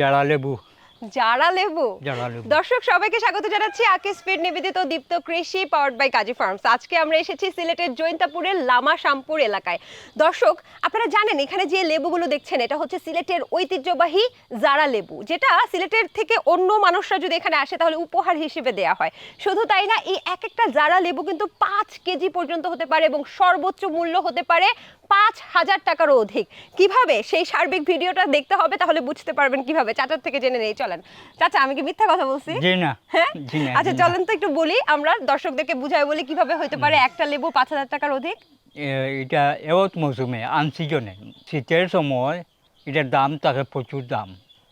যে যারা লেবু জারা লেবু যারা লেবু। দর্শক সবাইকে স্বাগত জানাচ্ছি আকিস স্পিড নিবেদিত দীপ্ত কৃষি পাওয়ার্ড বাই কাজী ফার্মস আজকে আমরা এসেছি সিলেটের জৈন্তাপুরের লামা শামপুর এলাকায়। দর্শক আপনারা জানেন এখানে যে লেবুগুলো দেখছেন এটা হচ্ছে সিলেটের ঐতিহ্যবাহী জারা লেবু যেটা সিলেটের থেকে অন্য মানুষরা যদি এখানে আসে তাহলে উপহার হিসেবে দেয়া হয়। শুধু তাই না এই এক একটা জারা লেবু কিন্তু পাঁচ কেজি পর্যন্ত হতে পারে এবং সর্বোচ্চ মূল্য হতে পারে পাঁচ হাজার টাকারও অধিক। কীভাবে? সেই সার্বিক ভিডিওটা দেখতে হবে তাহলে বুঝতে পারবেন কীভাবে। চাচার থেকে জেনে নেই চলেন। চাচা আমি কি মিথ্যা কথা বলছি? জি না। হ্যাঁ? আচ্ছা চলেন তো একটু বলি। আমরা দর্শকদেরকে বুঝাই বলি কীভাবে হতে পারে একটা লেবু পাঁচ হাজার টাকার অধিক। এটা এওত মৌসুমে আনসিজনে শীতের সময় এটার দাম থাকে প্রচুর দাম।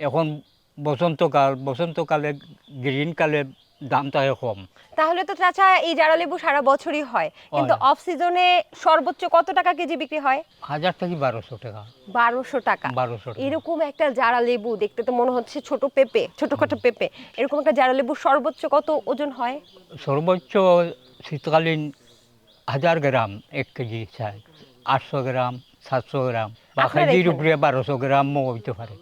এখন বসন্তকাল বসন্তকালে গ্রীনকালে দাম থাকে কম তাহলে তো চাচা এই জারা লেবু সারা বছরই হয়। কিন্তু। অফ সিজনে সর্বোচ্চ কত টাকা কেজি বিক্রি হয়? হাজার থেকে বারোশো টাকা। বারোশো টাকা। বারোশো এরকম একটা জারা লেবু দেখতে তো মনে হচ্ছে ছোট পেঁপে ছোটখাটো পেঁপে। এরকম একটা জারা লেবু সর্বোচ্চ কত ওজন হয়? সর্বোচ্চ শীতকালীন হাজার গ্রাম এক কেজি চাই। আটশো গ্রাম সাতশো গ্রাম। বা কেজির? উপরে বারোশো গ্রামও হইতে পারে।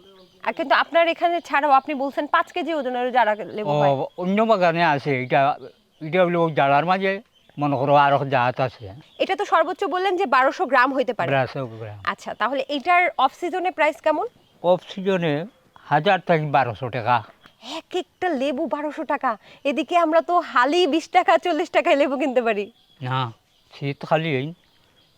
আর কিন্তু আপনার এখানে ছাড়াও আপনি বলছেন পাঁচ কেজি ওজনের যারা লেবু ও অন্য বাগানে আছে এটা এটা হলো জালার মাঝে মনে করো আরও জাত আছে। এটা তো সর্বোচ্চ বললেন যে বারোশো গ্রাম হইতে পারে। বারোশো গ্রাম। আচ্ছা তাহলে এটার অফ সিজনে প্রাইস কেমন? অফ সিজনে হাজার থেকে বারোশো টাকা। এক একটা লেবু বারোশো টাকা এদিকে আমরা তো হালি বিশ টাকা চল্লিশ টাকায় লেবু কিনতে পারি। না শীতকালে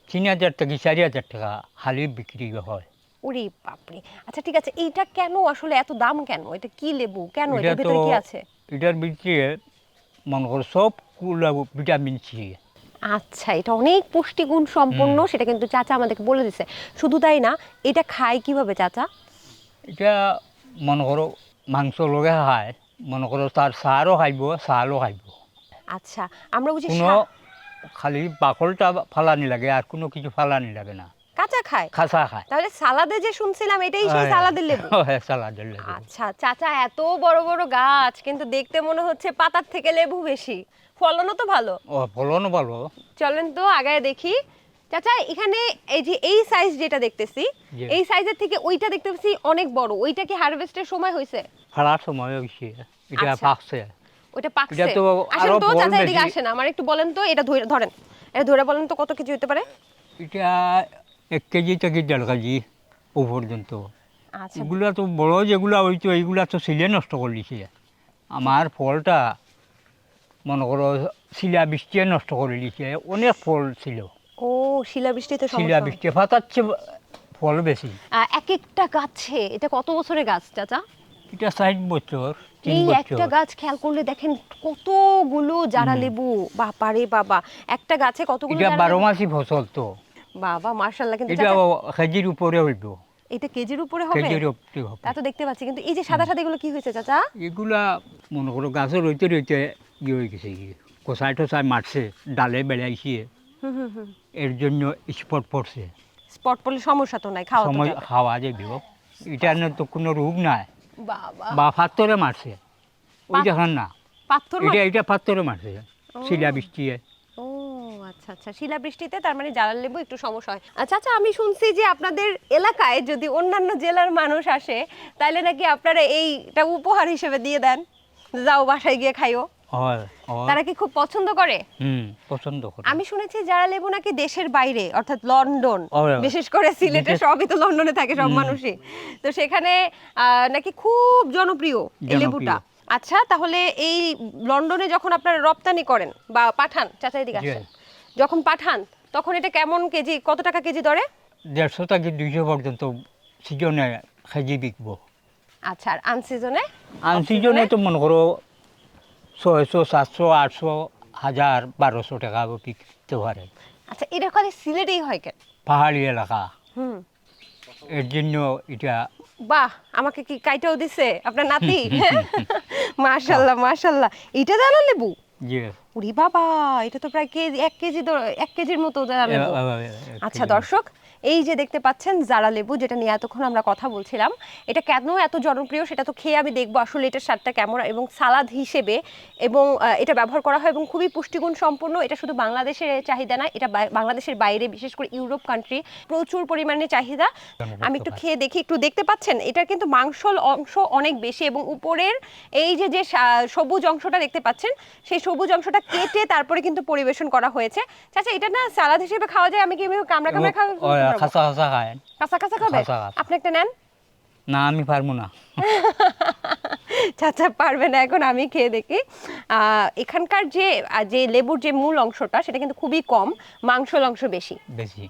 তিন হাজার থেকে চারি হাজার টাকা হালি বিক্রি হয়। ওরে বাপরে। আচ্ছা ঠিক আছে এইটা কেন আসলে এত দাম কেন? এটা কি লেবু? কেন? এটা তো ভিতরে কি আছে? এটার ভিতরে মনে করো সব কুলা ভিটামিন সি। আচ্ছা এটা অনেক পুষ্টিগুণ সম্পন্ন সেটা কিন্তু চাচা আমাদেরকে বলে দিছে। শুধু তাই না এটা খায় কীভাবে চাচা? এটা মনে করো মাংস লগে খায় মনে করো তার সারও খাইব চালও খাইব। আচ্ছা আমরা বুঝি কোনো খালি বাকলটা ফালানি লাগে আর কোনো কিছু ফালানি লাগে না। কাঁচা খায়? খাসা খায়। তাহলে সালাদে যে শুনছিলাম এটাই সেই হ্যাঁ। সালাদের লেবু? হ্যাঁ সালাদের লেবু। আচ্ছা চাচা এত বড় বড় গাছ কিন্তু দেখতে মনে হচ্ছে পাতার থেকে লেবু বেশি। ফলনও তো ভালো। ও ফলন ভালো। চলেন তো আগায় দেখি। চাচা এখানে এই যে এই সাইজ যেটা দেখতেছি এই সাইজের থেকে ওইটা দেখতেছি অনেক বড়। ওইটা কি হারভেস্টের সময় হয়েছে? ফাড়ার সময় হয়েছে। এটা আচ্ছা। পাকছে। ওইটা পাকছে। আসেন আরও তো চাচা এদিকে আসেন। আমার একটু বলেন তো এটা ধরে ধরেন। এটা ধরে বলেন তো কত কেজি হতে পারে? এটা এক কেজি থেকে দেড় কেজি ও পর্যন্ত আচ্ছা। এগুলা তো বড় যেগুলা হইতো এইগুলা তো সিলে নষ্ট করে দিছে। আমার ফলটা মনে করো শিলা বৃষ্টিয়ে নষ্ট করে দিছে অনেক ফল ছিল। ও শিলা বৃষ্টিতে শিলা বৃষ্টি ফাটাচ্ছে ফল বেশি। এক একটা গাছে এটা কত বছরের গাছ চাচা? এটা ষাট বছর এই একটা গাছ খেয়াল করলে দেখেন কতগুলো জারা লেবু বাবা রে বাবা একটা গাছে কতগুলো এটা বারো? মাসি ফসল তো। বাবা মার্শাল্লাহ কিন্তু এটা কেজির উপরে হইব। এটা কেজির উপরে হবে? কেজির উপরে হবে। তা তো দেখতে পাচ্ছি কিন্তু এই যে সাদা সাদা এগুলো কি হয়েছে চাচা? এগুলা মনে করো গাছের রইতে রইতে ইয়ে হয়ে গেছে কি কষাই টসাই মারছে ডালে বেড়াইছে। হুম হুম হুম। এর জন্য স্পট পড়ছে। স্পট পড়লে সমস্যা তো নাই খাওয়া সময়। খাওয়া যাবে এটা না তো কোনো রোগ নাই। বাবা। বা পাথরে মারছে। ওই দেখান না। পাথর এটা এটা ফাত্তরে মারছে। শিলা বৃষ্টি আচ্ছা আচ্ছা শিলা বৃষ্টিতে তার মানে জালাল লেবু একটু সমস্যা হয়। আচ্ছা আচ্ছা আমি শুনছি যে আপনাদের এলাকায় যদি অন্যান্য জেলার মানুষ আসে তাহলে নাকি আপনারা এইটা উপহার হিসেবে দিয়ে দেন? যাও বাসায় গিয়ে খাইও। তারা কি খুব পছন্দ করে? পছন্দ করে। আমি শুনেছি যারা লেবু নাকি দেশের বাইরে অর্থাৎ লন্ডন বিশেষ করে সিলেটে সবই তো লন্ডনে থাকে সব মানুষই। তো সেখানে আহ, নাকি খুব জনপ্রিয় এই লেবুটা। আচ্ছা তাহলে এই লন্ডনে যখন আপনারা রপ্তানি করেন বা পাঠান চাচা এদিকে আসেন। যখন পাঠান তখন এটা কেমন কেজি কত টাকা কেজি দরে? দেড়শো থেকে দুইশো পর্যন্ত সিজনে কেজি বিকবো। আচ্ছা আর আনসিজনে আন সিজনে তো মনে করো ছয়শো সাতশো আটশো হাজার বারোশো টাকা বিকতে পারে। আচ্ছা এটা খালি সিলেটেই হয় কেন? পাহাড়ি এলাকা। হুম। এর জন্য এটা বাহ আমাকে কি কাইটাও দিছে আপনার নাতি? মাশাল্লাহ মাশাল্লাহ। এটা জানা লেবু? উরি বাবা এটা তো প্রায় কেজি এক কেজি এক কেজির মতো আচ্ছা দর্শক এই যে দেখতে পাচ্ছেন জারা লেবু যেটা নিয়ে এতক্ষণ আমরা কথা বলছিলাম এটা কেন এত জনপ্রিয় সেটা তো খেয়ে আমি দেখব আসলে এটার স্বাদটা কেমন এবং সালাদ হিসেবে এবং এটা ব্যবহার করা হয় এবং খুবই পুষ্টিগুণ সম্পন্ন। এটা শুধু বাংলাদেশের চাহিদা না এটা বাংলাদেশের বাইরে বিশেষ করে ইউরোপ কান্ট্রি প্রচুর পরিমাণে চাহিদা। আমি একটু খেয়ে দেখি একটু দেখতে পাচ্ছেন? এটার কিন্তু মাংসল অংশ অনেক বেশি এবং উপরের এই যে যে সবুজ অংশটা দেখতে পাচ্ছেন সেই সবুজ অংশটা কেটে তারপরে কিন্তু পরিবেশন করা হয়েছে। চাচা এটা না সালাদ হিসেবে খাওয়া যায়? আমি কি কামড়া কামড়া খাওয়া খাসা খাসা খায়। কাঁচা কাঁচা খাবে? কাঁচা কাঁচা। আপনি একটা নেন। না আমি পারব না। চাচা পারবে না এখন আমি খেয়ে দেখি। আহ, এখানকার যে আহ, যে লেবুর যে মূল অংশটা সেটা কিন্তু খুবই কম মাংসল অংশ বেশি। বেশি।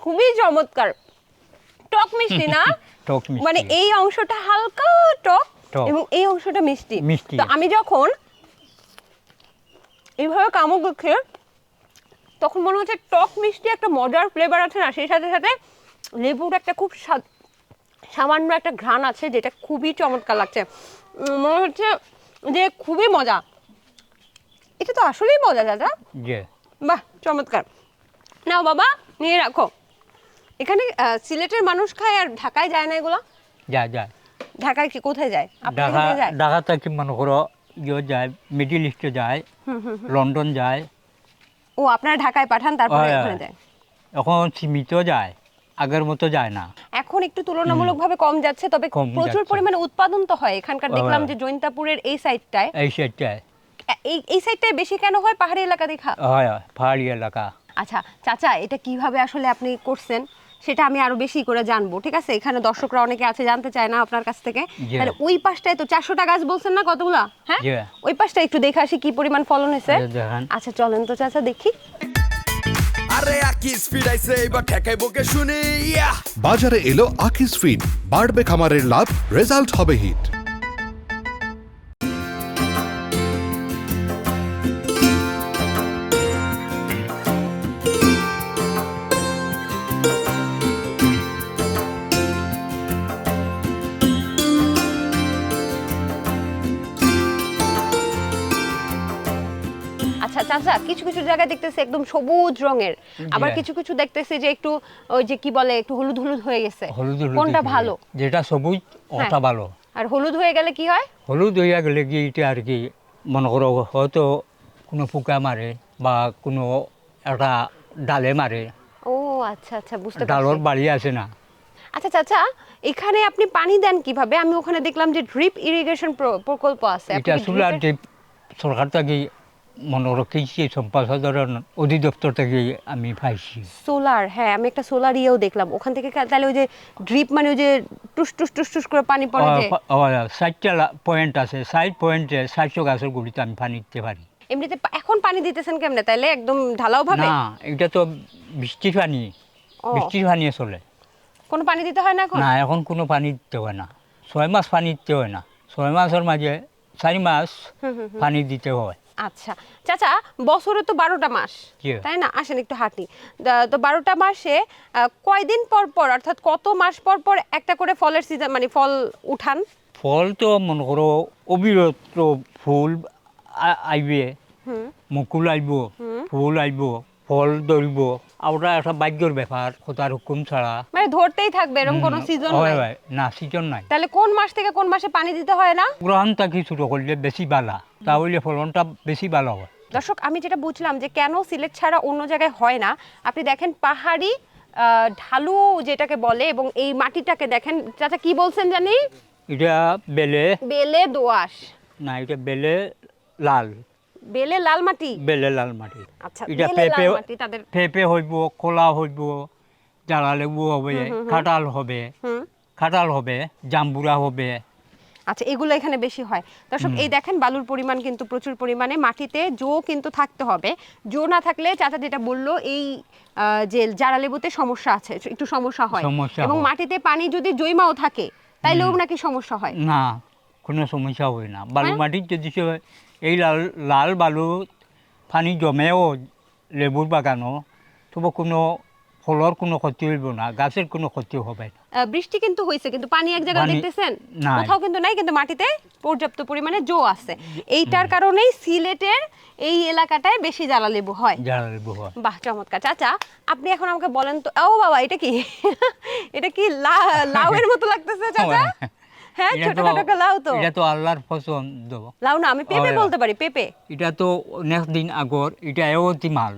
খুবই চমৎকার। টক মিষ্টি না? টক মিষ্টি। মানে এই অংশটা হালকা টক টক। এবং এই অংশটা মিষ্টি। মিষ্টি। তো আমি যখন এইভাবে কামড় দিচ্ছি তখন মনে হচ্ছে টক মিষ্টি একটা মজার ফ্লেভার আছে না? সেই সাথে সাথে লেবুর একটা খুব সামান্য একটা ঘ্রাণ আছে যেটা খুবই চমৎকার লাগছে। মনে হচ্ছে যে খুবই মজা। এটা তো আসলেই মজা দাদা। বাহ চমৎকার। নাও বাবা নিয়ে রাখো। এখানে সিলেটের মানুষ খায় আর ঢাকায় যায় না এগুলো? যা যা ঢাকায় কি কোথায় যায়? ঢাকা যায়? ঢাকা থেকে মনে করো ইয়ে যায় মিডিল ইস্টে যায় লন্ডন যায় ও আপনারা ঢাকায় পাঠান তারপরে হ্যাঁ, ওখানে। যায় এখন সীমিত যায় আগের মতো যায় না। এখন একটু তুলনামূলকভাবে কম যাচ্ছে তবে কম প্রচুর যাচ্ছে। পরিমাণে উৎপাদন তো হয়। এখানকার দেখলাম। যে জৈন্তাপুরের এই সাইডটায় এই সাইডটায় এই এই সাইডটায় বেশি কেন হয়? পাহাড়ি এলাকা দেখা। হয়, পাহাড়ি এলাকা। আচ্ছা চাচা এটা কীভাবে আসলে আপনি করছেন? সেটা আমি আরও বেশি করে জানব ঠিক আছে? এখানে দর্শকরা অনেকে আছে জানতে চায় না আপনার কাছ থেকে। তাহলে ওই পাশটায় তো চারশোটা গাছ বলছেন না কতগুলা? হ্যাঁ? ওই পাশটা একটু দেখে আসি কি পরিমাণ ফলন হয়েছে। আচ্ছা চলেন তো চাচা দেখি। আরে আকি ফিড আইছে এবার ঠেকাই বকে শুনি ইয়া! বাজারে এলো আকিস ফিড বাড়বে খামারের লাভ রেজাল্ট হবে হিট জায়গায় দেখতেছি একদম সবুজ রঙের। আবার কিছু কিছু দেখতেছি যে একটু ওই যে কি বলে একটু হলুদ হলুদ হয়ে গেছে। কোনটা ভালো? যেটা সবুজ ওটা হ্যাঁ। ভালো। আর হলুদ হয়ে গেলে কি হয়? হলুদ হইয়া গেলে কি এটা আর কি মনে করো হয়তো কোনো পোকা মারে বা কোনো একটা ডালে মারে। ও আচ্ছা আচ্ছা বুঝতে ডালর বাড়ি আছে না। আচ্ছা চাচা এখানে আপনি পানি দেন কীভাবে? আমি ওখানে দেখলাম যে ড্রিপ ইরিগেশন প্রকল্প আছে। এটা এর- দ্বীপ সরকার থেকে মনে করো কৃষি সম্প্রসারণ অধিদপ্তর থেকে আমি পাইছি। সোলার হ্যাঁ আমি একটা সোলার ইয়েও দেখলাম। ওখান থেকে তাহলে ওই যে ড্রিপ মানে ওই যে টুস টুস টুস টুস করে পানি পড়ে যে ষাটটা পয়েন্ট আছে। ষাট পয়েন্টে ষাটশো গাছের গুড়িতে আমি পানি দিতে পারি। এমনিতে এখন পানি দিতেছেন কেমনে? তাইলে একদম ঢালাও ভাবে? না এটা তো বৃষ্টির পানি। বৃষ্টির পানি চলে। কোনো পানি দিতে হয় না এখন? না এখন কোনো পানি দিতে হয় না। ছয় মাস পানি দিতে হয় না। ছয় মাসের মাঝে চারি মাস পানি দিতে হয়। আচ্ছা। চাচা বছরে তো বারোটা মাস। তাই না? আসেন একটু হাঁটি। তো বারোটা মাসে কয়দিন পর পর অর্থাৎ কত মাস পর পর একটা করে ফলের সিজন মানে ফল উঠান? ফল তো মনে করো অবিরত ফুল আইবে। মুকুল আইব ফুল আইব ফল ধরিব। ওটা একটা ভাগ্যর ব্যাপার কোথার হুকুম ছাড়া। মানে ধরতেই থাকবে এরকম কোনো সিজন নাই? না সিজন নাই। তাহলে কোন মাস থেকে কোন মাসে পানি দিতে হয় না? গ্রহণ থাকি শুরু করলে বেশি বালা। তাহলে ফলনটা বেশি ভালো হয় দর্শক আমি যেটা বুঝলাম যে কেন সিলেট ছাড়া অন্য জায়গায় হয় না আপনি দেখেন পাহাড়ি ঢালু যেটাকে বলে এবং এই মাটিটাকে দেখেন চাচা কি বলছেন জানি? এটা বেলে বেলে দোআঁশ। না এটা বেলে লাল। বেলে লাল মাটি? বেলে লাল মাটি। আচ্ছা এটা পেঁপে মাটি তাদের পেঁপে হইব কলা হইব জ্বালা লেবু হবে কাঁঠাল হবে কাঁঠাল হবে জাম্বুরা হবে আচ্ছা এগুলো এখানে বেশি হয়। দর্শক এই দেখেন বালুর পরিমাণ কিন্তু প্রচুর পরিমাণে। মাটিতে জো কিন্তু থাকতে হবে। জো না থাকলে চাচা যেটা বলল এই যে জারা লেবুতে সমস্যা আছে একটু সমস্যা হয়। এবং মাটিতে পানি যদি জৈমাও থাকে তাইলেও নাকি সমস্যা হয়। না কোনো সমস্যা হয় না। বালু হ্যাঁ? মাটির যদি এই লাল লাল বালু পানি জমেও লেবুর বাগানও তবু কোনো ফলর কোনো ক্ষতি হইব না গাছের কোনো ক্ষতি হবে না। বৃষ্টি কিন্তু হয়েছে কিন্তু পানি এক জায়গায় দেখতেছেন? কোথাও কিন্তু নাই কিন্তু মাটিতে পর্যাপ্ত পরিমাণে জো আছে। এইটার কারণেই সিলেটের এই এলাকাটায় বেশি জ্বালা লেবু হয়। জ্বালা লেবু হয়। বাহ চমৎকার। চাচা আপনি এখন আমাকে বলেন তো ও বাবা এটা কি? এটা কি লা- লাউয়ের মতো লাগতেছে চাচা? হ্যাঁ এটা ছোট তো- লাউ তো। এটা তো আল্লাহর পছন্দ লাউ না আমি পেঁপে বলতে পারি পেঁপে। এটা তো অনেক দিন আগর এটা এওতি মাল।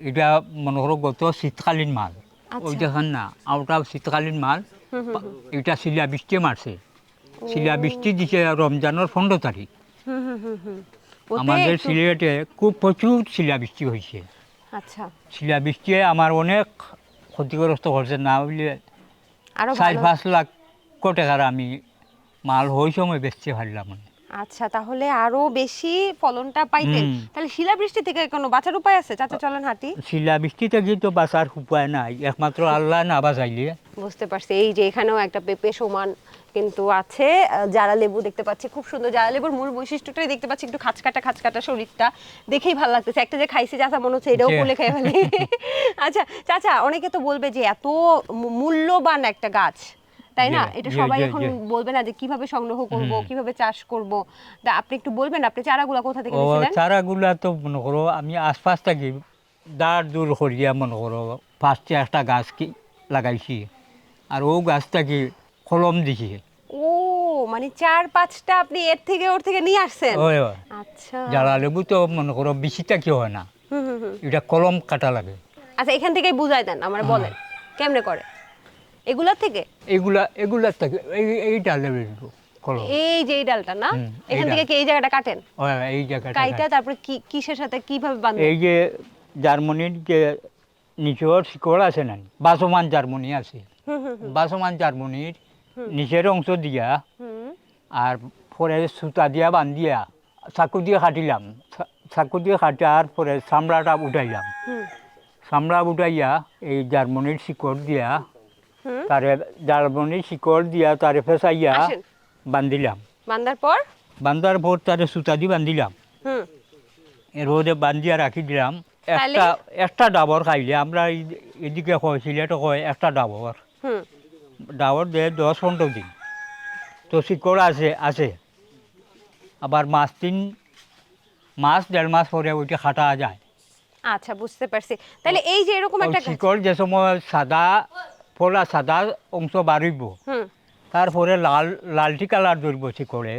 এটা মনে করো গত শীতকালীন মাল। আচ্ছা। ওই দেখেন না ওটা শীতকালীন মাল। এটা শিলা বৃষ্টি মারছে। শিলা বৃষ্টি দিছে রমজানের পনেরো তারিখ। আমাদের সিলেটে খুব প্রচুর শিলা বৃষ্টি হয়েছে। আচ্ছা। শিলা বৃষ্টি আমার অনেক ক্ষতিগ্রস্ত করছে না আরও চার পাঁচ লাখ টাকার আমি মাল ওই সময় বেচতে পারলাম না। আচ্ছা তাহলে আরও বেশি ফলনটা পাইতেন। তাহলে শিলাবৃষ্টি থেকে কোনো বাঁচার উপায় আছে চাচা চলেন হাঁটি। শিলা বৃষ্টি থেকে তো বাঁচার উপায় নাই একমাত্র আল্লাহ না বাঁচাইলে। বুঝতে পারছি এই যে এখানেও একটা পেঁপে সমান কিন্তু আছে জারা লেবু দেখতে পাচ্ছি খুব সুন্দর। জারা লেবুর মূল বৈশিষ্ট্যটাই দেখতে পাচ্ছি একটু খাঁচকাটা খাঁচকাটা শরীরটা। দেখেই ভালো লাগতেছে একটা যে খাইছি চাচা মনে হচ্ছে এটাও। কোলে খেয়ে ফেলি। আচ্ছা চাচা অনেকে তো বলবে যে এত মূল্যবান একটা গাছ। তাই না? এটা সবাই এখন বলবে না যে কীভাবে সংগ্রহ করব কীভাবে চাষ করব। তা আপনি একটু বলবেন আপনি চারাগুলা কোথা থেকে ও নিয়েছিলেন চারাগুলা তো মনে করো আমি আশপাশ থাকি দাঁড় দূর করিয়া মনে করো পাঁচটা একটা গাছ কি লাগাইছি। আর ও গাছটাকে কলম দিছি। ও মানে চার পাঁচটা আপনি এর থেকে ওর থেকে নিয়ে আসছেন? আচ্ছা। যারা লেবু তো মনে করো বেশিটা কি হয় না? হুম হুম হুম। এটা কলম কাটা লাগে। আচ্ছা এখান থেকেই বুঝাই দেন আমার বলেন কেমনে করে? এগুলা থেকে? এগুলা এগুলা থাকে এই এইটা লেবু কলম এই যে এই ডালটা না? এখান থেকে কি এই জায়গাটা কাটেন? ওই এই জায়গাটা কাইটা তারপরে কি কিসের সাথে কীভাবে বাঁধেন? এই যে জার্মানির যে নিচের শিকড় আছে না বাসমান জার্মানি আছে। বাসমান জার্মানির নিচের অংশ দিয়া হুম। আর পরে সুতা দিয়া বান্ধিয়া চাকু দিয়ে কাটিলাম। চাকু দিয়ে কাটার পরে চামড়াটা উঠাইলাম। চামড়া উঠাইয়া এই জার্মানির শিকড় দিয়া তারে জার্মানির শিকড় দিয়া তারে ফেসাইয়া বান্ধিলাম। বান্ধার পর? বান্ধার পর তারে সুতা দিয়ে বান্ধিলাম। হুম। রোদে বান্ধিয়া রাখি দিলাম। একটা একটা ডাবর খাইলে আমরা এদিকে কয় সিলেটে কয় একটা ডাবর। হুম। ডাবর দিয়ে দশ পনেরো দিন। তো শিকড় আছে আছে। আবার মাস তিন মাস দেড় মাস পরে ওইটা খাটা যায়। আচ্ছা বুঝতে পারছি। তাহলে এই যে এরকম একটা শিকড় যে সময় সাদা ফলা সাদা অংশ বাড়িব তারপরে লাল লালটি কালার ধরব শিকড়ে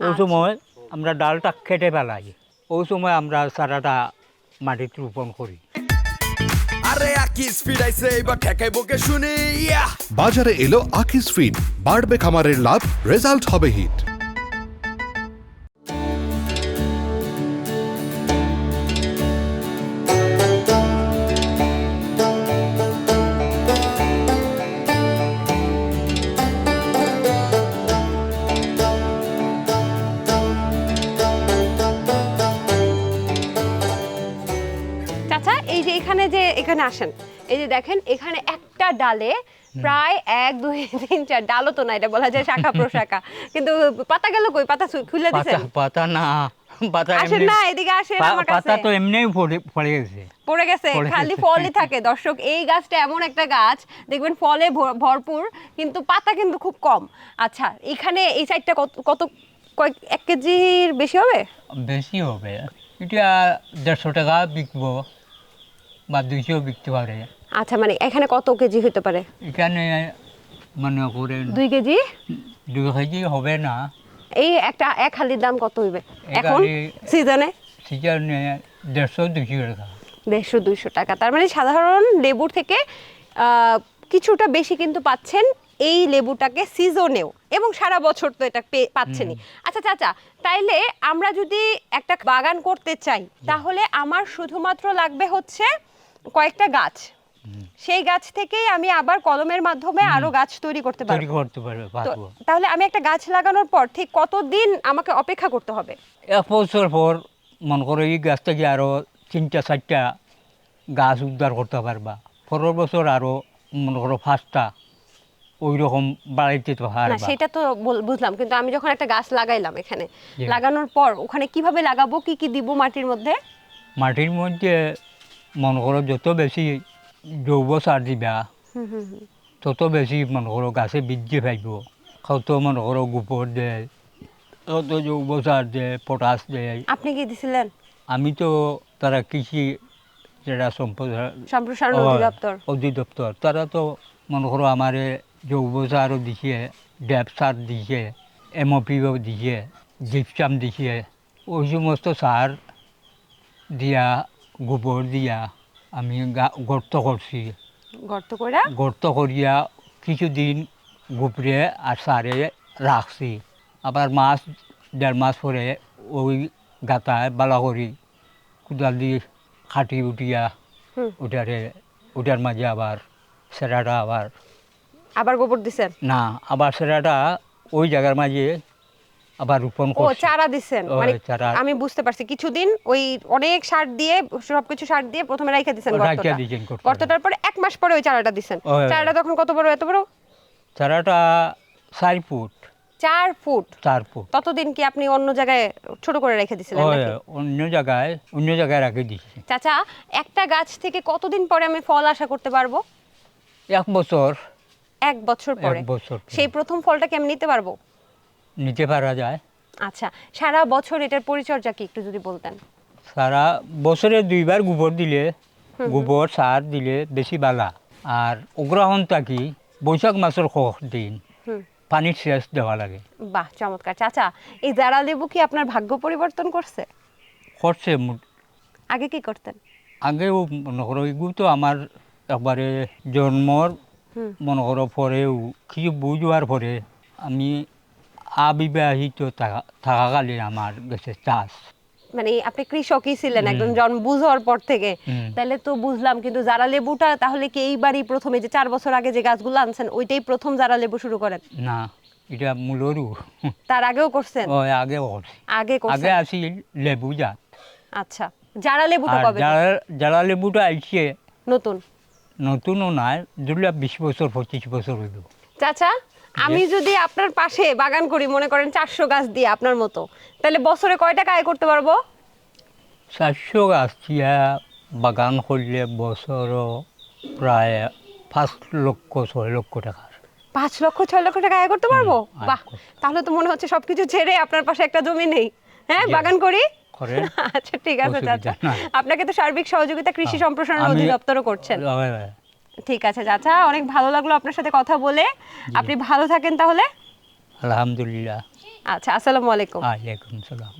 ওই আচ্ছা। সময় আমরা ডালটা খেটে ফেলাই ওই সময় আমরা সারাটা মাটিতে রোপণ করি। আরে আইছে এবার ঠেকাই বকে শুনি ইয়া। বাজারে এলো আকিস ফিড। বাড়বে খামারের লাভ রেজাল্ট হবে হিট এখানে আসেন। এই যে দেখেন এখানে একটা ডালে প্রায় এক দুই তিন চার ডালও তো না এটা বলা যায় শাখা প্রশাখা। কিন্তু পাতা গেল কই? পাতা খুলে দিছেন? পাতা না পাতা আসেন না এদিকে আসেন আমার পাতা তো এমনিই পড়ে গেছে। পড়ে গেছে খালি ফলই থাকে। দর্শক এই গাছটা এমন একটা গাছ দেখবেন ফলে ভরপুর কিন্তু পাতা কিন্তু খুব কম। আচ্ছা এখানে এই সাইডটা কত কত কয়েক এক কেজির বেশি হবে? বেশি হবে। এটা দেড়শো টাকা বিকবো। বা দুইশো বিকতে পারে আচ্ছা মানে এখানে কত কেজি হতে পারে? এখানে মনে করেন দুই কেজি? দুই কেজি হবে না। এই একটা এক হালির দাম কত হইবে? এখন? সিজনে? সিজনে দেড়শো দুইশো টাকা। দেড়শো দুইশো টাকা। তার মানে সাধারণ লেবুর থেকে কিছুটা বেশি কিন্তু পাচ্ছেন এই লেবুটাকে সিজনেও। এবং সারা বছর তো এটা পে- পাচ্ছেনই। আচ্ছা চাচা তাইলে আমরা যদি একটা বাগান করতে চাই তাহলে আমার শুধুমাত্র লাগবে হচ্ছে কয়েকটা গাছ। সেই গাছ থেকেই আমি আবার কলমের মাধ্যমে আরও গাছ তৈরি করতে তৈরি করতে পারবে তাহলে আমি একটা গাছ লাগানোর পর ঠিক কতদিন আমাকে অপেক্ষা করতে হবে? এক বছর পর মনে করো এই গাছ থেকে আরও তিনটা চারটা গাছ উদ্ধার করতে পারবা। পরের বছর আরও মনে করো পাঁচটা ওই রকম বাড়াইতে তো পারবা সেটা তো বুঝলাম কিন্তু আমি যখন একটা গাছ লাগাইলাম এখানে লাগানোর পর ওখানে কীভাবে লাগাবো কি কি দিব মাটির মধ্যে? মাটির মধ্যে মনে করো যত বেশি জৈব সার দিবা তত বেশি মনে করো গাছে বৃদ্ধি পাইব। কত মনে করো গোবর দেয় কত জৈব সার দেয় পটাশ দেয় আপনি কি দিছিলেন? আমি তো তারা কৃষি যেটা সম্পদ সম্প্রসারণ অধিদপ্তর অধিদপ্তর তারা তো মনে করো আমার জৈব সারও দিছে ড্যাপ সার দিছে এমওপিও দিছে জিপসাম দিছে। ওই সমস্ত সার দিয়া গোবর দিয়া আমি গা- গর্ত করছি গর্ত করে গর্ত করিয়া কিছুদিন গুপরে আর সারে রাখছি আবার মাস দেড় মাস পরে ওই গাতায় বালা করি কোদাল দিয়ে খাটি উঠিয়া। ওটারে ওটার মাঝে আবার সেরাটা আবার। আবার গোবর দিছেন না আবার সেরাটা ওই জায়গার মাঝে আবার রোপণ ও চারা দিছেন। মানে আমি বুঝতে পারছি কিছুদিন ওই অনেক সার দিয়ে সবকিছু সার দিয়ে প্রথমে রাইখা দিছেন গর্তটা। গর্তটার পরে এক মাস পরে ওই চারাটা দিছেন। চারাটা তখন কত বড় এত বড়? সেরাটা চার ফুট। চার ফুট? চার ফুট। ততদিন কি আপনি অন্য জায়গায় ছোট করে রেখে দিছিলেন নাকি? অন্য জায়গায় অন্য জায়গায় রাখে দিচ্ছি চাচা একটা গাছ থেকে কতদিন পরে আমি ফল আশা করতে পারব? এক বছর। এক বছর পরে। সেই প্রথম ফলটা কি আমি নিতে পারব? নিতে পারা যায়। আচ্ছা সারা বছর এটার পরিচর্যা কি একটু যদি বলতেন? সারা বছরে দুইবার গোবর দিলে গোবর সার দিলে বেশি বালা। আর অগ্রহণ থাকি বৈশাখ মাসের শেষ দিন। পানির সেচ দেওয়া লাগে। বাহ চমৎকার। চাচা এই জারা লেবু কি আপনার ভাগ্য পরিবর্তন করছে? করছে আগে কি করতেন? আগেও মনে করো এগুলো তো আমার একবারে জন্মর। মনে করো পরেও কিছু বুঝবার পরে আমি আবিবাহিত থাকা- থাকাকালীন আমার গেছে চাষ। মানে আপনি কৃষকই ছিলেন একদম জন্ম বুঝার পর থেকে। হুম। তাহলে তো বুঝলাম কিন্তু জারা লেবুটা তাহলে কি এইবারই প্রথমে যে চার বছর আগে যে গাছগুলো আনছেন ওইটাই প্রথম জারা লেবু শুরু করেন? না এটা মূলরু। তার আগেও করছেন? ওই আগে করছি। আগে আগে করছেন আসি লেবু জাত। আচ্ছা জারা লেবুটা আর কবে যারা যারা লেবুটা আইছে নতুন? নতুনও নাই দুর্লভ বিশ বছর পঁচিশ বছর হইল। চাচা? আমি যদি আপনার পাশে বাগান করি মনে করেন চারশো গাছ দিয়ে আপনার মতো তাহলে বছরে কয় টাকা আয় করতে পারব? চারশো গাছ দিয়া বাগান করলে বছর প্রায় পাঁচ লক্ষ ছয় লক্ষ টাকার পাঁচ লক্ষ ছয় লক্ষ টাকা আয় করতে পারব? বাহ! তাহলে তো মনে হচ্ছে সবকিছু ছেড়ে আপনার পাশে একটা জমি নেই। হ্যাঁ বাগান করি? আচ্ছা ঠিক আছে চাচা। আপনাকে তো সার্বিক সহযোগিতা কৃষি হ্যাঁ, সম্প্রসারণ অধিদপ্তরও করছেন। হয়, হয়। ঠিক আছে চাচা। অনেক ভালো লাগল আপনার সাথে কথা বলে। আপনি ভালো থাকেন তাহলে? আলহামদুলিল্লাহ। আচ্ছা আসসালামু আলাইকুম। আলাইকুম সালাম।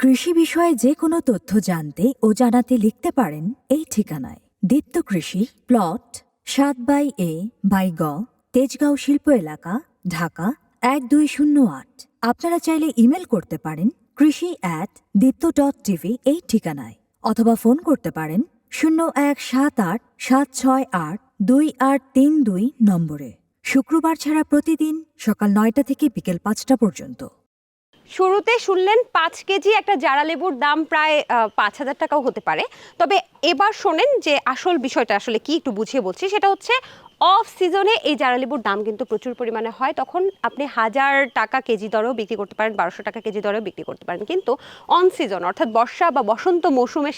কৃষি বিষয়ে যে কোনো তথ্য জানতে ও জানাতে লিখতে পারেন এই ঠিকানায়। দীপ্ত কৃষি প্লট সাত বাই এ বাই গ তেজগাঁও শিল্প এলাকা ঢাকা এক দুই শূন্য আট। আপনারা চাইলে ইমেল করতে পারেন কৃষি অ্যাট দীপ্ত ডট টিভি এই ঠিকানায়। অথবা ফোন করতে পারেন শূন্য এক সাত আট সাত ছয় আট দুই আট তিন দুই নম্বরে। শুক্রবার ছাড়া প্রতিদিন সকাল নয়টা থেকে বিকেল পাঁচটা পর্যন্ত। শুরুতে শুনলেন পাঁচ কেজি একটা জারা লেবুর দাম প্রায় পাঁচ হাজার টাকাও হতে পারে। তবে এবার শোনেন যে আসল বিষয়টা আসলে কি একটু বুঝিয়ে বলছি। সেটা হচ্ছে অফ সিজনে এই জারা লেবুর দাম কিন্তু প্রচুর পরিমাণে হয়। তখন আপনি হাজার টাকা কেজি দরেও বিক্রি করতে পারেন, বারোশো টাকা কেজি দরেও বিক্রি করতে পারেন। কিন্তু অন সিজন অর্থাৎ বর্ষা বা বসন্ত মৌসুমে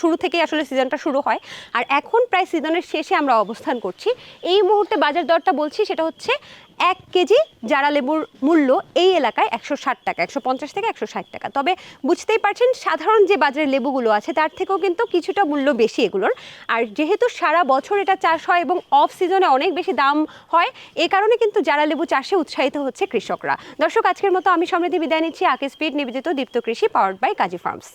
শুরু থেকেই আসলে সিজনটা শুরু হয়। আর এখন প্রায় সিজনের শেষে আমরা অবস্থান করছি। এই মুহূর্তে বাজার দরটা বলছি, সেটা হচ্ছে এক কেজি জারা লেবুর মূল্য এই এলাকায় একশো ষাট টাকা, একশো পঞ্চাশ থেকে একশো ষাট টাকা। তবে বুঝতেই পারছেন, সাধারণ যে বাজারের লেবুগুলো আছে, তার থেকেও কিন্তু কিছুটা মূল্য বেশি এগুলোর। আর যেহেতু সারা বছর এটা চাষ হয় এবং অফ সিজনে অনেক বেশি দাম হয় এই কারণে কিন্তু জারা লেবু চাষে উৎসাহিত হচ্ছে কৃষকরা। দর্শক, আজকের মতো আমি সমৃদ্ধি বিদায় নিচ্ছি। আকে স্পিড নিবেদিত দীপ্ত কৃষি পাওয়ার্ড বাই কাজী ফার্মস।